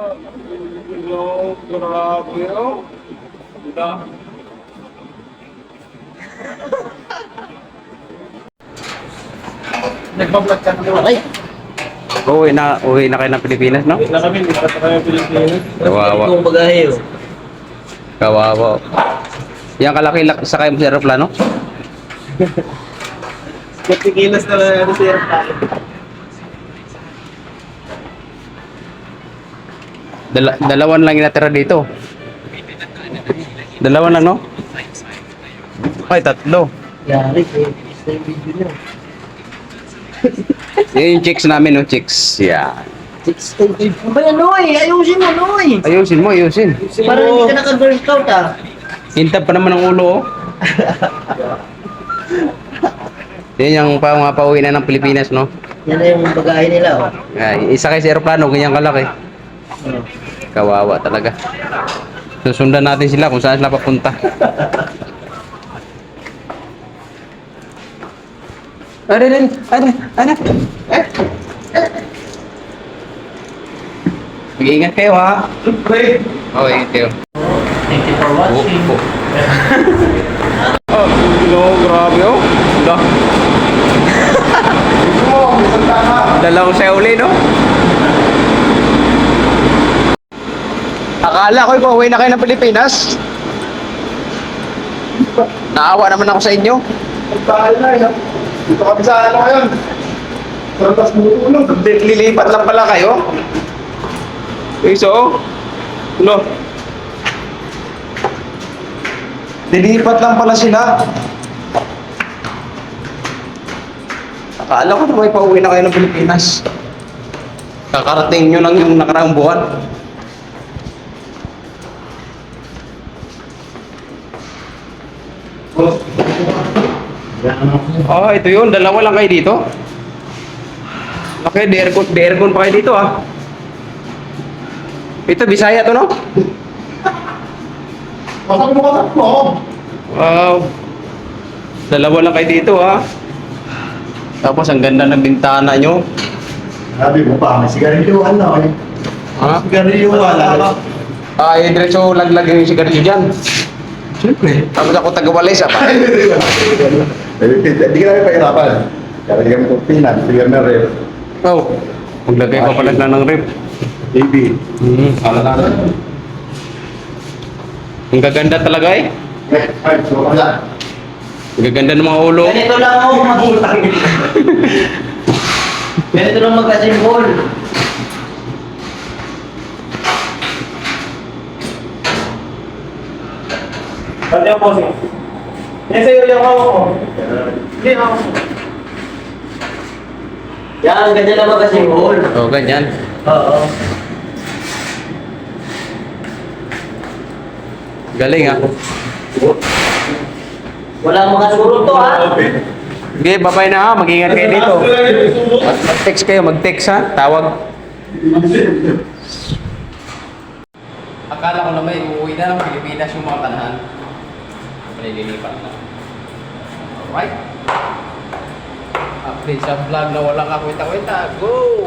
Hello, grabe oh. Da. Nagbablog ka na Ay, Uwi na, uwi na kayo ng Pilipinas, no? na kami, hindi na kami Pilipinas. Kawawa. itong bagahe oh. Kawawa. Yan kalaki lak sa kayo sa aeroplano? Nagpikilas na lang ano si Aeroplano. Dala, dalawan lang yung natira dito. Dalawan lang, no? Ay, tatlo. Yari. Yan yung chicks namin, no? Chicks. To eight. Ano ba yan, Noy? Ayusin mo, Noy. Ayusin mo, ayusin. Parang hindi ka naka-girl scout, ah. Hintab pa naman ang ulo, oh. Yan yung pa, mga pauwi na ng Pilipinas, no? Yan na yung bagahe nila, oh. Ay, isa kayo sa aeroplano, ganyan kalaki. Oh. Kawawa talaga. Susundan natin sila kung saan sila papunta. Ano rin? Ano? Ano? Eh? Mag-iingat kayo ha. Siyempre. Okay, kayo. Thank you for watching. Oh, hello, grabe oh. Da. Dalaw sa uli, no? Akala ko ipauwi na kayo ng Pilipinas. Naawa naman ako sa inyo. Pagkain na eh. Dito kami sa ano ngayon. Sarap mo Li- Lilipat lang pala kayo. Eh, so? Ano? Lilipat lang pala sila. Akala ko na may pauwi na kayo ng Pilipinas. Kakarating nyo lang yung nakaraang buwan. Oh, ito yun. Dalawa lang kayo dito. Okay, aircon, aircon pa kayo dito ah. Ito, Bisaya to no? Pasok mo, pasok mo. Wow. Dalawa lang kayo dito ah. Tapos ang ganda ng bintana nyo. Sabi mo pa, may sigarilyo ano eh. Ha? Sigarilyo wala. Ah, yung diretso laglag yung sigarilyo dyan. Siyempre. Tapos ako taga-walis ah. Hindi ka namin pahirapan. Kaya hindi kami kumpinan, hindi kami rep. Oh, maglagay pa pala na ng rep. Baby. Hmm. Ala na. Ang gaganda talaga eh. Eh, ka na. Ang gaganda ng mga ulo. Ganito lang ako makita. Ganito lang mag-assemble. Pati ang posing. Yan sa'yo yung hawak ko. Hindi, hawak ko. Yan, ganyan lang mag-assemble. Oh, ganyan. Oo. Galing ah. Wala mga surot to, ha? Okay, babay na ha. Mag-ingat kayo dito. Mag- Mag-text kayo, mag-text ha. Tawag. Akala ko naman uuwi na ng Pilipinas yung mga kanahan. Malililipat na. Alright. Update sa vlog na walang kakwenta-kwenta. Go!